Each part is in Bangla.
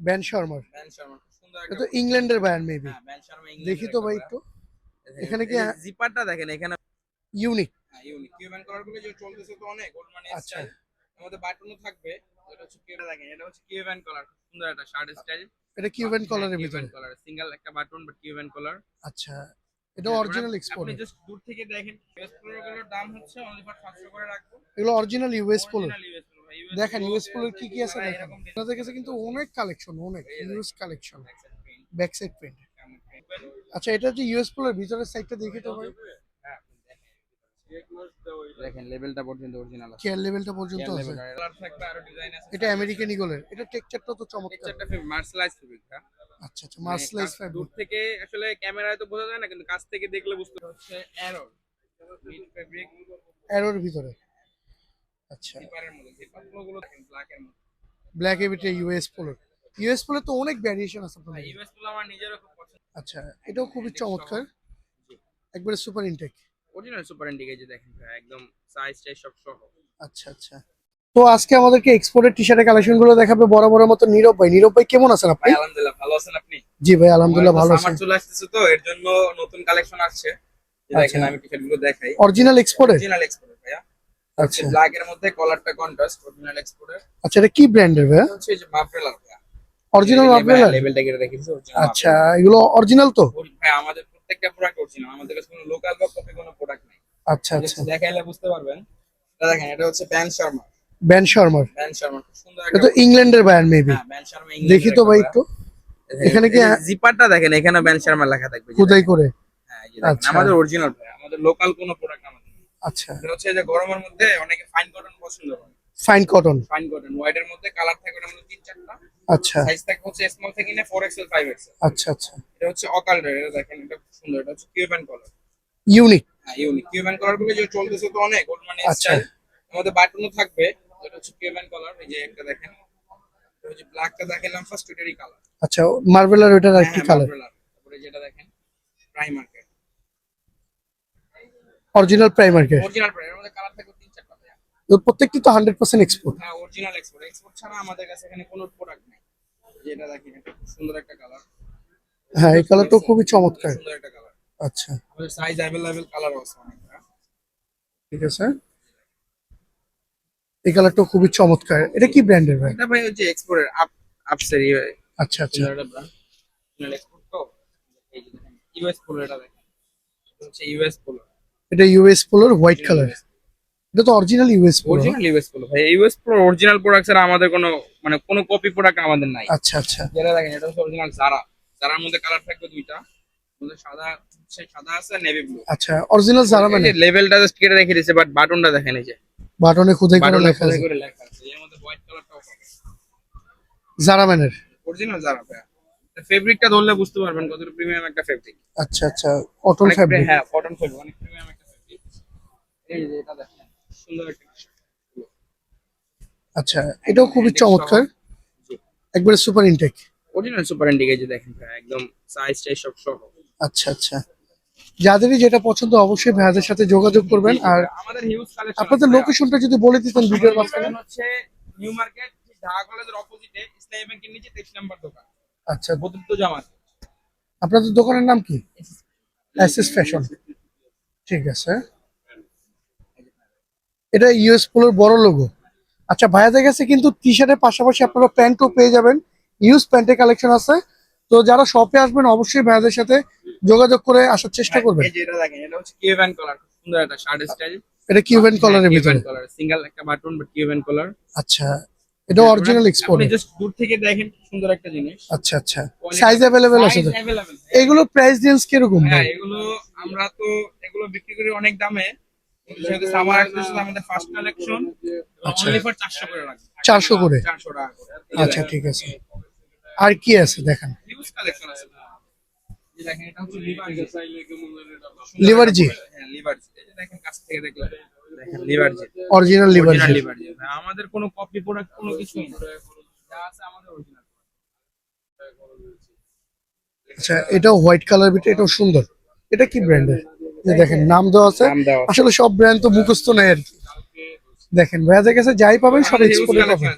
ব্যান শর্মার তো ইংল্যান্ডের মেবি হ্যাঁ ব্যান শর্মা দেখি তো ভাই একটু। এখানে কি- জিপারটা দেখেন এখানে ইউনিক হ্যাঁ ইউনিক কিউবান কালারগুলো যে চলতেছে তো অনেক ওল্ড মানে। স্টাইল আমাদের বাটনও থাকবে এটা হচ্ছে কিউবান দেখেন এটা হচ্ছে কিউবান কালার সুন্দর একটা শার্ট স্টাইল এটা কিউবেন কলারের ভিতরে। কালার সিঙ্গেল একটা বাটন বাট কিউবান কালার আচ্ছা এটা অরিজিনাল এক্সপোর্ট আপনি জাস্ট দূর থেকে দেখেন ইউএস দাম হচ্ছে অনলি ফর 700 করে রাখব। এগুলো অরিজিনাল ইউএস পোলো ভাই, US দেখেন ইউএস পোলোর কি কি আছে দেখেন? আপনাদের কাছে কিন্তু অনেক কালেকশন অনেক US collection back side print আচ্ছা এটা যে ইউএস পোলোর ভিতরের সাইডটা দেখি তো ভাই। দেখেন লেভেলটা পর্যন্ত অরিজিনাল আছে। কেয়ার লেভেলটা পর্যন্ত আছে। কালার থাকবে আরও ডিজাইন আছে। এটা আমেরিকান ইগলের এটা টেক্সচারটা তো চমৎকার। টেক্সচারটা মার্শালাইজ ফেব্রিক আচ্ছা আচ্ছা মার্সলাইজ মানে কাছ- দূর থেকে আসলে ক্যামেরায় তো বোঝা যায় না কিন্তু কাছ থেকে দেখলে বুঝতে হচ্ছে এরর ফেব্রিক এরোর ভিতরে। আচ্ছা। জিপারের মধ্যে জিপারগুলো দেখেন ব্ল্যাক এর মধ্যে। ব্ল্যাক এবিটে ইউএস ইউএস তো অনেক ভ্যারিয়েশন আছে আপনাদের। ইউএসগুলো আমার নিজেরও খুব পছন্দ। আচ্ছা এটাও খুবই চমৎকার। একবারে সুপার ইনটেক অরিজিনাল সুপার ইন্ডিকে যে দেখেন একদম সাইজ টাইজ সব সহ। আচ্ছা আচ্ছা। তো আজকে আমাদেরকে এক্সপোর্টের টি শার্টের কালেকশনগুলো দেখাবে বরাবরের মতো নীরব ভাই। নীরব ভাই কেমন আছেন আপনি? আলহামদুলিল্লাহ ভালো আছেন আপনি? জি ভাই আলহামদুলিল্লাহ ভালো আছি। আমার চলে আসতেছে তো এর জন্য নতুন কালেকশন আসছে। আচ্ছা। দেখেন আমি টি-শার্টগুলো দেখাই। অরিজিনাল এক্সপোর্টের অরিজিনাল ভাইয়া। আচ্ছা। ব্ল্যাক এর মধ্যে কলারটা কন্ট্রাস্ট অরিজিনাল এক্সপোর্টের আচ্ছা এটা কি ব্র্যান্ডের ভাই হচ্ছে যে মাফরেলার ভাইয়া। অরিজিনাল আপনার লেভেলটা কেটে রেখেছি আচ্ছা এগুলো অরিজিনাল তো? ভাই আমাদের প্রত্যেকটা প্রোডাক্ট অরিজিনাল আমাদের কাছে কোনো লোকাল বা কপি কোনো প্রোডাক্ট নাই। আচ্ছা আচ্ছা। দেখাইলে বুঝতে পারবেন। এটা দেখেন এটা হচ্ছে ব্যান শর্মা ব্যান শর্মার ব্যান শর্মা সুন্দর এটা তো ইংল্যান্ডের ব্র্যান্ড মেবি হ্যাঁ ব্যান শর্মা দেখি তো ভাই একটু। এখানে কি- জিপারটা দেখেন এখানে ব্যান শর্মা লেখা থাকবে খোদাই করে? হ্যাঁ, আচ্ছা। আমাদের অরিজিনাল ভাই আমাদের লোকাল কোনো প্রোডাক্ট নেই। আচ্ছা। এটা হচ্ছে যে গরমের মধ্যে অনেকে ফাইন কটন পছন্দ করে। ফাইন কটন ফাইন কটন হোয়াইটের মধ্যে কালার থাকে ওটার মধ্যে তিন চারটা। আচ্ছা। সাইজ থাকে হচ্ছে স্মল থেকে নিয়ে ফোর এক্সেল ফাইভ এক্সেল আচ্ছা আচ্ছা। এটা হচ্ছে অকাল রেড এটা দেখেন এটা খুব সুন্দর। এটা হচ্ছে কিউবান কালার ইউনিক হ্যাঁ ইউনিক কিউবান কালারগুলো যে চলতেছে তো অনেক ওল্ড মানে আচ্ছা। আমাদের বাটনও থাকবে এটা হচ্ছে কিউবান কালার এই যে একটা দেখেন। এটা হচ্ছে ব্ল্যাকটা দেখালাম ফার্স্ট এটারই কালার আচ্ছা মার্বেলার ওটার আর কি কালার তারপরে যেটা দেখেন প্রাইমার্কের অরিজিনাল প্রাইমার্কে অরিজিনাল প্রাইমার মধ্যে কালার থাকবে তিন চারটা। প্রত্যেকটি তো হান্ড্রেড পার্সেন্ট এক্সপোর্ট হ্যাঁ অরিজিনাল এক্সপোর্ট এক্সপোর্ট ছাড়া আমাদের কাছে এখানে কোনো প্রোডাক্ট নেই। যেটা দেখেন এটা সুন্দর একটা কালার হ্যাঁ এই কালারটা খুবই চমৎকার। সুন্দর একটা কালার আচ্ছা। আমাদের সাইজ অ্যাভেলেবেল কালার আছে অনেক হ্যাঁ। ঠিক আছে। এই কালারটা খুবই চমৎকার। এটা কি ব্র্যান্ডের ভাই? এটা ভাই হচ্ছে এক্সপোর্টের আপ আপসের আচ্ছা আচ্ছা। একটা ব্র্যান্ড এক্সপোর্ট তো? এই যে ইউএস পোলো এটা দেখেন। এটা হচ্ছে ইউএস পোলো এটা ইউএস পোলোর হোয়াইট কালার এটা তো original US Polo original US Polo ভাই। ইউএস পোলো অরিজিনাল প্রোডাক্ট ছাড়া আমাদের কোনো মানে কোনো কপি প্রোডাক্ট আমাদের নাই। আচ্ছা আচ্ছা। যেটা দেখেন এটা হচ্ছে অরিজিনাল জারা জারার মধ্যে কালার থাকবে দুইটা। মধ্যে সাদা হচ্ছে সাদা আছে নেভি ব্লু আচ্ছা অরিজিনাল যারা মানে? লেভেলটা জাস্ট কেটে রেখে দিয়েছে বাট বাটনটা দেখেন এই যে। বাটনে খুদাই করে লেখা আছে। করে লেখা আছে। এর মধ্যে হোয়াইট কালারটাও পাবে যারা ম্যানের অরিজিনাল জারা ভাই ফেব্রিকটা ধরলে বুঝতে পারবেন কতটা প্রিমিয়াম একটা ফেব্রিক আচ্ছা আচ্ছা কটন অনেক ফ্যাব্রিক হ্যাঁ কটন ফেব্রিক অনেক প্রিমিয়াম ফেব্রিক এই যে এটা দেখেন সুন্দর একটা আচ্ছা এটাও খুবই চমৎকার। একবারে সুপার ইনটেক অরিজিনাল সুপার ইন্ডিকে যে দেখেন একদম সাইজ টাইজ সব সহ। আচ্ছা আচ্ছা। যাদেরই যেটা পছন্দ অবশ্যই ভাইয়াদের সাথে যোগাযোগ করবেন। আর আমাদের হিউজ কালেকশন আপনাদের লোকেশনটা যদি বলে দিতেন ভিডিওর মাঝখানে। হচ্ছে নিউ মার্কেট ঢাকা কলেজের অপোজিটে ইসলামী ব্যাংকের নিচে 23 নাম্বার দোকান। আচ্ছা। বদরুদ্দ জামাত। আপনাদের দোকানের নাম কি? এস এস ফ্যাশন ঠিক আছে। এটা ইউএস পোলোর বড় লোগো আচ্ছা ভাইয়াদের কাছে কিন্তু টি শার্টের পাশাপাশি আপনারা প্যান্টও পেয়ে যাবেন। ইউজ প্যান্টের কালেকশন আছে। তো যারা শপে আসবেন অবশ্যই ভাইয়াদের সাথে যোগাযোগ করে আসার চেষ্টা করবেন। এই যে এটা দেখেন এটা হচ্ছে কিউবান কালার সুন্দর একটা শার্ট স্টাইল এটা কিউবেন কলারের ভিতরে। সিঙ্গেল একটা বাটন বাট কিউবান কালার আচ্ছা এটা অরিজিনাল এক্সপোর্ট আপনি জাস্ট দূর থেকে দেখেন সুন্দর একটা জিনিস। আচ্ছা আচ্ছা। সাইজ অ্যাভেলেবেল আছে তো? এগুলো প্রাইস রেঞ্জ কীরকম হ্যাঁ এগুলো আমরা তো এগুলো বিক্রি করি অনেক দামে। যেহেতু সামার আমাদের ফার্স্ট কালেকশন আচ্ছা। অনলি ফর 400 করে রাখব 400 করে? 400 টাকা আচ্ছা ঠিক আছে। আর কি আছে? দেখেন। হিউজ কালেকশন আছে। দেখেন এটা হচ্ছে লিভারজি হ্যাঁ লিভারজি দেখেন কাছ থেকে দেখলে দেখেন লিভারজি অরিজিনাল লিভারজি আমাদের কোনো কপি প্রোডাক্ট কোনো কিছুই না। যা আছে আমাদের অরিজিনাল আচ্ছা এটাও হোয়াইট কালার ভিতরে এটাও সুন্দর। এটা কি ব্র্যান্ডের দেখেন নাম দেওয়া আছে। আসলে সব ব্র্যান্ড তো মুখস্থ নেই আর কি। দেখেন ভাইয়াদের কাছে যাই পাবেন সব এক্সপোর্টে পাবেন।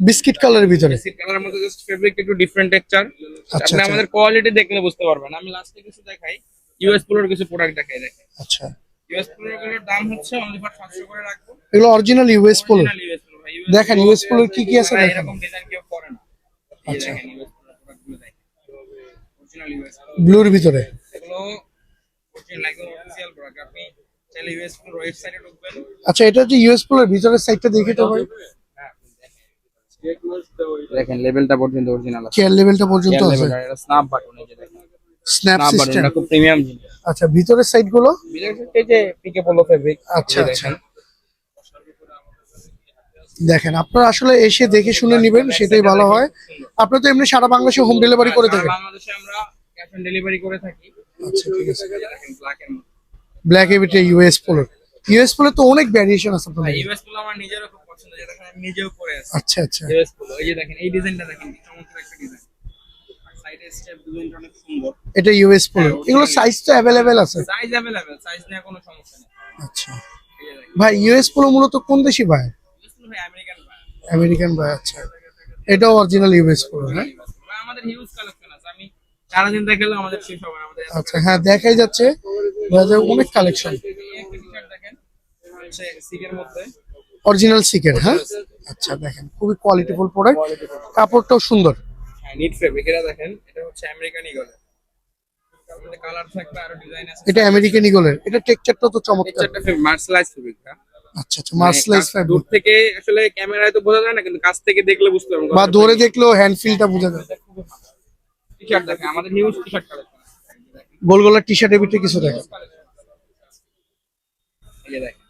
বিস্কিট কালারের ভিতরে। বিস্কিট কালারের মধ্যে জাস্ট ফেব্রিক একটু ডিফারেন্ট টেক্সচার আচ্ছা, আপনি আচ্ছা। আমাদের কোয়ালিটি দেখলে বুঝতে পারবেন। আমি লাস্টে কিছু দেখাই ইউএস পোলোর কিছু প্রোডাক্ট দেখাই দেখেন। আচ্ছা। ইউএস পোলোরগুলোর দাম হচ্ছে অনলি ফর 700 করে রাখব। এগুলো অরিজিনাল ইউএস পোলো দেখেন, US Polo কি কি আছে দেখেন। এরকম ডিজাইন কেউ করে না। আচ্ছা। ওয়েবসাইটে ঢুকবেন। আচ্ছা এটা যে ইউএস পোলোর ভিতরের সাইডটা দেখে তো ভাই। দেখেন। লেভেলটা পর্যন্ত অরিজিনাল আছে। চেয়ার লেভেলটা পর্যন্ত আছে। এটা স্ন্যাপ বাটন এই যে দেখেন। স্ন্যাপ সিস্টেম এটা খুব প্রিমিয়াম জিনিস। আচ্ছা ভিতরের সাইডগুলো এই যে পিকে পোলো ফেব্রিক আচ্ছা আচ্ছা। দেখেন আপনারা আসলে এসে দেখে শুনে নিবেন সেটাই ভালো হয়। আপনি তো এমনি সারা বাংলাদেশে হোম ডেলিভারি করে থাকেন। বাংলাদেশে আমরা ক্যাশ অন ডেলিভারি করে থাকি। আচ্ছা ঠিক আছে। ব্ল্যাক এবিটে ইউএস পোলো ইউএস পোলো তো অনেক ভ্যারিয়েশন আছে আপনাদের ইউএস পোলো আমার নিজেরও খুব পছন্দ যেটা আমি নিজেও পরে আছি। আচ্ছা আচ্ছা। ইউএস পোলো এই যে দেখেন এই ডিজাইনটা দেখেন চমৎকার একটা ডিজাইন। এটা ইউএস পোলো এগুলো সাইজ তো অ্যাভেলেবেল আছে? সাইজ অ্যাভেলেবেল সাইজ নিয়ে কোনো সমস্যা নেই। আচ্ছা। ভাই ইউএস পোলো মূলত কোন দেশে ভাই? আমেরিকান ভাই আচ্ছা এটাও অরিজিনাল ইউএস পোলো হ্যাঁ? আমাদের হিউজ কালেকশন আছে। আমি সারা দিন আমাদের শেষ হবে আমাদের আচ্ছা হ্যাঁ দেখাই যাচ্ছে। ভাইদের অনেক কালেকশন দেখেন সিকের মধ্যে। অরিজিনাল সিকের হ্যাঁ? আচ্ছা দেখেন খুবই কোয়ালিটিফুল প্রোডাক্ট কাপড়টাও সুন্দর। হ্যাঁ নিট ফেব্রিক এটা দেখেন এটা হচ্ছে আমেরিকান ইগলের কালার থাকবে আরও ডিজাইন আছে। এটা আমেরিকান ইগলের এটা টেক্সচারটা তো চমৎকার। টেক্সচারটা মার্সলাইজ ফেব্রিক আচ্ছা আচ্ছা মার্সলাইজ মানে দূর থেকে আসলে ক্যামেরায় তো বোঝা যায় না কিন্তু কাছ থেকে দেখলে বুঝতে পারবেন বা দেখলেও হ্যান্ড ফিলটা বোঝা যায়। টি-শার্ট দেখেন আমাদের হিউজ টি-শার্ট কালেকশন গোল গোলা টি শার্টের ভিতরে কিছু দেখেন। এই দেখেন।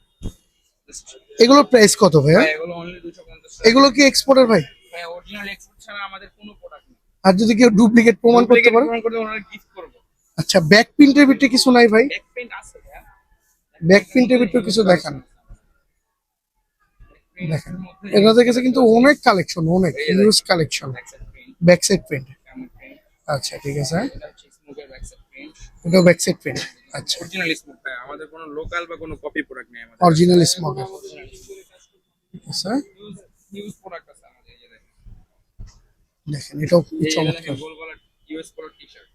এগুলোর প্রাইস কত ভাইয়া? ভাই, এগুলো অনলি 250 এগুলো কি এক্সপোর্টের ভাই? ভাই অরিজিনাল এক্সপোর্ট ছাড়া আমাদের কোনো প্রোডাক্ট নেই। আর যদি কেউ ডুপ্লিকেট প্রমাণ করতে পারে? প্রমাণ করতে ওনারা গিফট করব। আচ্ছা ব্যাক প্রিন্টের ভিতরে কিছু নাই ভাই? ব্যাক প্রিন্ট আছে ভাইয়া। ব্যাক প্রিন্টের ভিতরে কিছু দেখান। দেখেন এনাদের কাছে কিন্তু অনেক কালেকশন অনেক US collection back side print আচ্ছা ঠিক আছে। এটা ব্যাক সাইড প্রিন্ট আচ্ছা। অরিজিনাল স্মোক ভাই আমাদের কোনো লোকাল বা কোনো কপি প্রোডাক্ট নেই আমাদের। অরিজিনাল স্মোকার ঠিক আছে। হিউজ হিউজ প্রোডাক্ট আছে আমাদের এই যে দেখেন। এটাও চমৎকার। গোল গলার ইউএস পোলো টি-শার্ট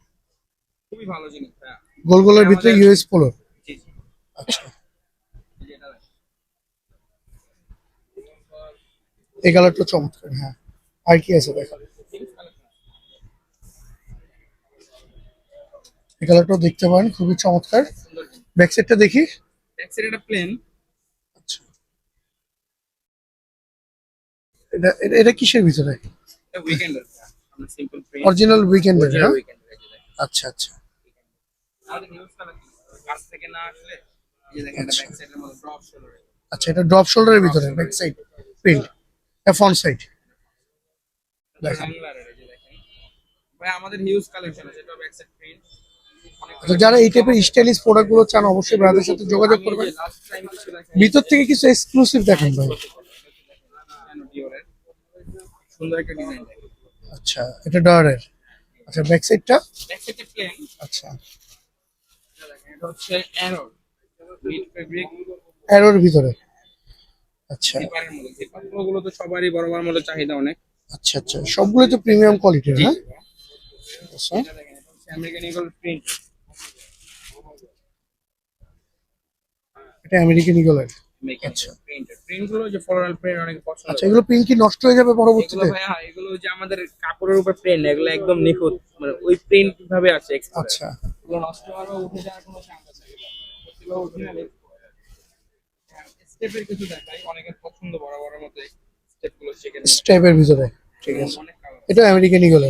খুবই ভালো জিনিস গোল গোলের ভিতরে ইউএস পোলো জি। আচ্ছা এই যে এটা দেখেন এই কালারটা চমৎকার হ্যাঁ। আর কি আছে হিউজ এই কালারটাও দেখতে পারেন খুবই চমৎকার। ব্যাক সাইডটা দেখি। ব্যাক সাইড এটা প্লেন আচ্ছা। এটা এটা- কিসের ভিতরে? এটা উইকেন্ডার আমরা সিম্পল প্রিন্ট অরিজিনাল উইকেন্ডের হ্যাঁ? উইকেন্ডার এই যে দেখেন। আচ্ছা আচ্ছা। আমাদের হিউজ কালেকশন কাছ থেকে না আসলে এই দেখেন এটা ব্যাক সাইডের মধ্যে ড্রপ শোল্ডার আচ্ছা এটা ড্রপ শোল্ডারের ভিতরে back side print front side আমাদের হিউজ কালেকশন আছে এটা ব্যাক সাইড প্রিন্ট তো যারা এই টাইপের স্টাইলিশ প্রোডাক্টগুলো চান অবশ্যই ব্রাদারের সাথে যোগাযোগ করবেন। ভিতর থেকে কিছু এক্সক্লুসিভ দেখেন ভাই। আচ্ছা এটা ডয়ারের আচ্ছা ব্যাক সাইডটা ব্যাক সাইডে প্লেন আচ্ছা। এটা হচ্ছে অ্যারো মিড ফেব্রিক অ্যারোর ভিতরে। আচ্ছা। তো সবারই বরাবর মধ্যে চাহিদা অনেক। আচ্ছা আচ্ছা। সবগুলো তো প্রিমিয়াম কোয়ালিটির হ্যাঁ? আচ্ছা। আমেরিকান ইগল প্রিন্ট এটা আমেরিকান ইগলের আমেরিকান প্রিন্ট প্রিন্ট যে ফ্লোরাল প্রিন্ট অনেক পছন্দ আচ্ছা এগুলো প্রিন্ট কি নষ্ট হয়ে যাবে পরবর্তীতে? ভাইয়া এগুলো যে আমাদের কাপড়ের উপর প্রিন্ট এগুলো একদম নিখুঁত। মানে ওই প্রিন্ট ভাবে আছে আচ্ছা। এগুলো নষ্ট হওয়ার উঠে যাওয়ার কোনো চান্স আছে। এগুলো original স্টেপের কিছু দেখাই অনেকের পছন্দ বড় বড় মতো স্টেপগুলো সেখানে স্টেপের ভিতরে ঠিক আছে। এটা আমেরিকান হ্যাঁ? ইগল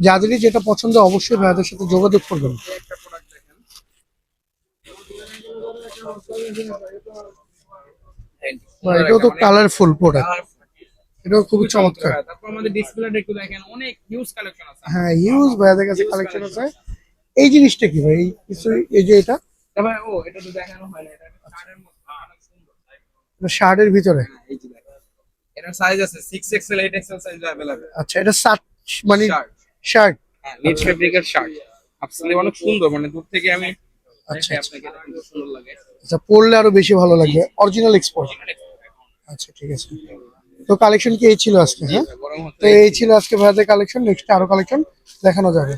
যাদেরই যেটা পছন্দ অবশ্যই ভাইয়াদের সাথে যোগাযোগ করবেন। এটাও তো কালারফুল প্রোডাক্ট এটাও খুবই চমৎকার। তারপর আমাদের ডিসপ্লেটা একটু দেখেন অনেক হিউজ কালেকশন আছে। হ্যাঁ ইউজ ভাইয়াদের কাছে কালেকশন আছে। এই জিনিসটা কি ভাই? এই কিছু এই যে এটা? ও এটা তো দেখানো হয় না এটা সুন্দর শার্টের ভিতরে হ্যাঁ, এই যে দেখেন এটার সাইজ আছে 6XL 8XL সাইজ अवेलेबल আচ্ছা এটা শার্ট মানে শার্ট শার্ট হ্যাঁ নিট ফেব্রিকের শার্ট আসলে অনেক সুন্দর মানে দূর থেকে আমি আচ্ছা, দেখাই আচ্ছা। আপনাকে এটা কিন্তু সুন্দর লাগে আচ্ছা পরলে আরো বেশি ভালো লাগবে অরিজিনাল এক্সপোর্ট আচ্ছা ঠিক আছে তো কালেকশন কি এই ছিল আজকে হ্যাঁ গরম হতে তো এই ছিল আজকে ভাইয়াদের কালেকশন নেক্সট আরো কালেকশন দেখানো যাবে